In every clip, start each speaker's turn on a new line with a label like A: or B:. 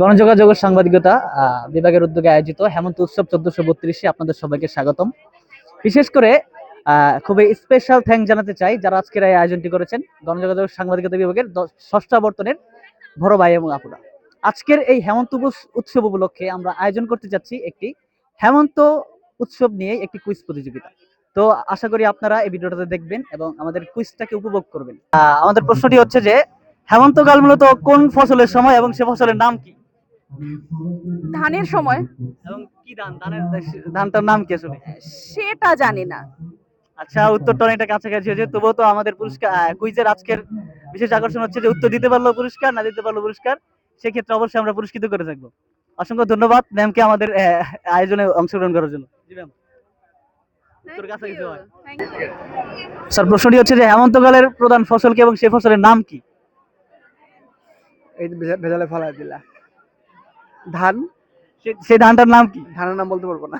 A: গণযোগাযোগ সাংবাদিকতা বিভাগের উদ্যোগে আয়োজিত হেমন্ত উৎসব চোদ্দশো বত্রিশে আপনাদের সবাইকে স্বাগতম। বিশেষ করে খুবই স্পেশাল থ্যাঙ্ক জানাতে চাই যারা আজকের এই আয়োজনটি করেছেন গণযোগাযোগ সাংবাদিকতা বিভাগের দ- ষষ্ঠ আবর্তনের বড় ভাই এবং আপুরা। আজকের এই হেমন্ত উৎসব উপলক্ষে আমরা আয়োজন করতে যাচ্ছি একটি হেমন্ত উৎসব নিয়ে একটি কুইজ প্রতিযোগিতা। তো আশা করি আপনারা এই ভিডিওটাতে দেখবেন এবং আমাদের কুইজটাকে উপভোগ করবেন। আমাদের প্রশ্নটি হচ্ছে যে হেমন্তকাল মূলত কোন ফসলের সময় এবং সে ফসলের নাম কি?
B: ধানের সময়।
A: এবং কি ধান? ধানের ধানটার নাম কি আসলে?
B: সেটা জানি না।
A: আচ্ছা উত্তরটা অনেকটা কাছাকাছি হয়েছে তবুও তো আমাদের পুরস্কার কুইজের আজকের বিশেষ আকর্ষণ হচ্ছে যে উত্তর দিতে পারল পুরস্কার না দিতে পারল পুরস্কার সেক্ষেত্রে অবশ্যই আমরা পুরস্কৃত করে থাকব। অসংখ্য ধন্যবাদ ম্যামকে আমাদের আয়োজনে অংশগ্রহণ করার জন্য। জি ম্যাম। স্যার প্রশ্নটি হচ্ছে যে হেমন্তকালের প্রধান ফসল কি এবং সেই ফসলের নাম কি?
C: এই ভেজালে ফেলা দিলা। ধান?
A: সেই ধানটার নাম কি?
C: ধানের নাম বলতে পারব না।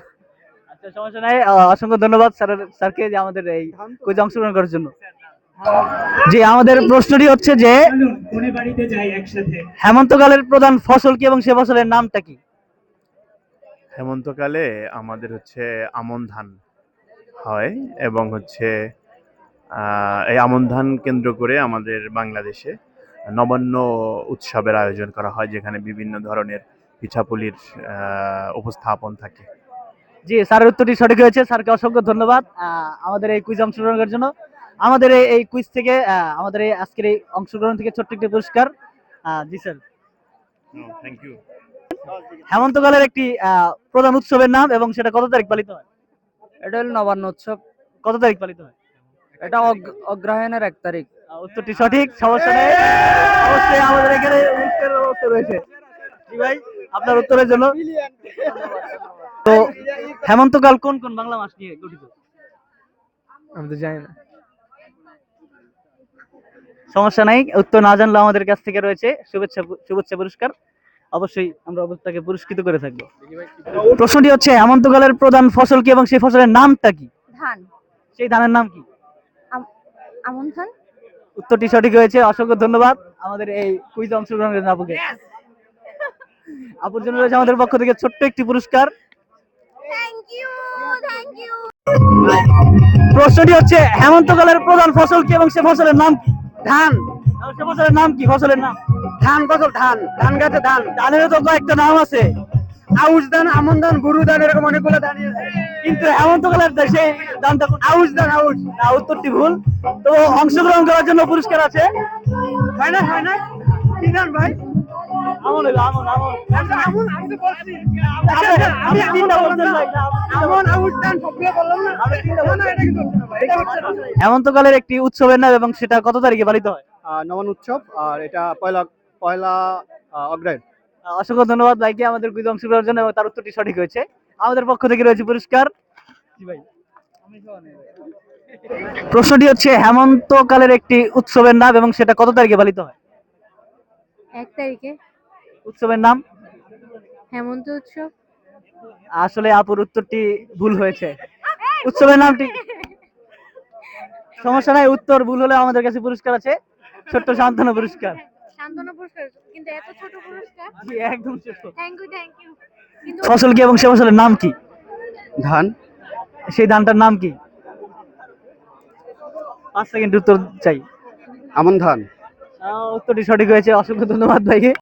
A: আচ্ছা সমস্যা নাই। অসংখ্য ধন্যবাদ স্যার স্যারকে যে আমাদের এই কুইজে অংশগ্রহণ করার জন্য। জি আমাদের প্রশ্নটি হচ্ছে যে
D: কোনে বাড়িতে যাই একসাথে।
A: হেমন্তকালের প্রধান ফসল কি এবং সে ফসলের নামটা কি?
E: হেমন্তকালে আমাদের হচ্ছে আমন ধান হয় এবং হচ্ছে আহ, এই আমন ধান কেন্দ্র করে আমাদের বাংলাদেশে নবান্ন উৎসবের আয়োজন করা হয় যেখানে বিভিন্ন ধরনের পিঠাপুলির উপস্থাপন থাকে।
A: জি স্যারের উত্তরটি সঠিক হয়েছে। স্যারকে অসংখ্য ধন্যবাদ আমাদের এই কুইজ অংশগ্রহণ করার জন্য। আমাদের এই- এই কুইজ থেকে আমাদের এই আজকের এই অংশগ্রহণ থেকে ছোট্ট একটি পুরস্কার জি স্যার।
E: থ্যাংক ইউ
A: হেমন্তকালের একটি প্রধান উৎসবের নাম এবং সেটা কত তারিখ পালিত হয়?
C: এটা হলো নবান্ন উৎসব।
A: কত তারিখ পালিত হয়?
C: এটা অগ- অগ্রহায়ণের এক তারিখ।
A: উত্তরটি সঠিক সমস্যা নেই। অবশ্যই আমাদের এখানে রয়েছে। জি ভাই। আপনার উত্তরের জন্য। তো হেমন্তকাল কোন কোন বাংলা মাস নিয়ে গঠিত?
C: আমি তো জানি না।
A: সমস্যা নাই উত্তর না জানলেও আমাদের কাছ থেকে রয়েছে। শুভেচ্ছা শুভেচ্ছা পুরস্কার। অবশ্যই আমরা অবস্থাকে পুরস্কৃত করে থাকব। প্রশ্নটি হচ্ছে হেমন্তকালের প্রধান ফসল কি এবং সেই ফসলের নামটা কি?
B: ধান।
A: সেই ধানের নাম কি?
B: আমন ধান।
A: উত্তরটি সঠিক হয়েছে। অসংখ্য ধন্যবাদ। আমাদের এই কুইজ অংশগ্রহণের করেন আপুকে আপুর জন্য রয়েছে আমাদের পক্ষ থেকে ছোট্ট একটি পুরস্কার। প্রশ্নটি হচ্ছে হেমন্তকালের প্রধান ফসল কি এবং সে ফসলের নাম কি?
C: ধান।
A: সে ফসলের নাম কি? ফসলের নাম?
C: ধান ফসল ধান। ধান গাছে ধান।
A: ধানেরও তো কয়েকটা নাম আছে।
C: আউশ ধান আমন ধান গরু ধান এরকম অনেকগুলো ধান
A: কিন্তু হেমন্তকালের ধানটা কোন-
C: আউশ ধান আউশ।
A: না উত্তরটি ভুল। তো অংশগ্রহণ করার জন্য পুরস্কার আছে।
C: হয় না হয় না। কি ধান ভাই?
A: হেমন্তকালের একটি উৎসবের নাম এবং সেটা কত তারিখে পালিত হয়?
C: আহ, উৎসব আর এটা পয়লা পয়লা আহ, অগ্রহায়ণ।
A: অসংখ্য ধন্যবাদ ভাইকে আমাদের কুইজ অংশগ্রহণের জন্য এবং তার উত্তরটি সঠিক হয়েছে। আমাদের পক্ষ থেকে রয়েছে পুরস্কার। প্রশ্নটি হচ্ছে হেমন্তকালের একটি উৎসবের নাম এবং সেটা কত তারিখে পালিত হয়?
B: এক তারিখে।
A: উৎসবের নাম?
B: হেমন্ত উৎসব।
A: আসলে আপুর উত্তরটি ভুল হয়েছে। উৎসবের নামটি সমস্যা নাই উত্তর ভুল হলে আমাদের কাছে পুরস্কার আছে। ছোট্ট সান্ত্বনা পুরস্কার।
B: শান্তনা পুরস্কার। কিন্তু এত ছোট পুরস্কার?
A: জি একদম ছোট্ট
B: থ্যাংক ইউ থ্যাংক ইউ কিন্তু
A: ফসল কি এবং সে ফসলের নাম কি?
C: ধান।
A: সেই ধানটার নাম কি? পাঁচ সেকেন্ড উত্তর চাই।
C: আমন ধান।
A: আহ, উত্তরটি সঠিক হয়েছে। অসংখ্য ধন্যবাদ ভাইকে।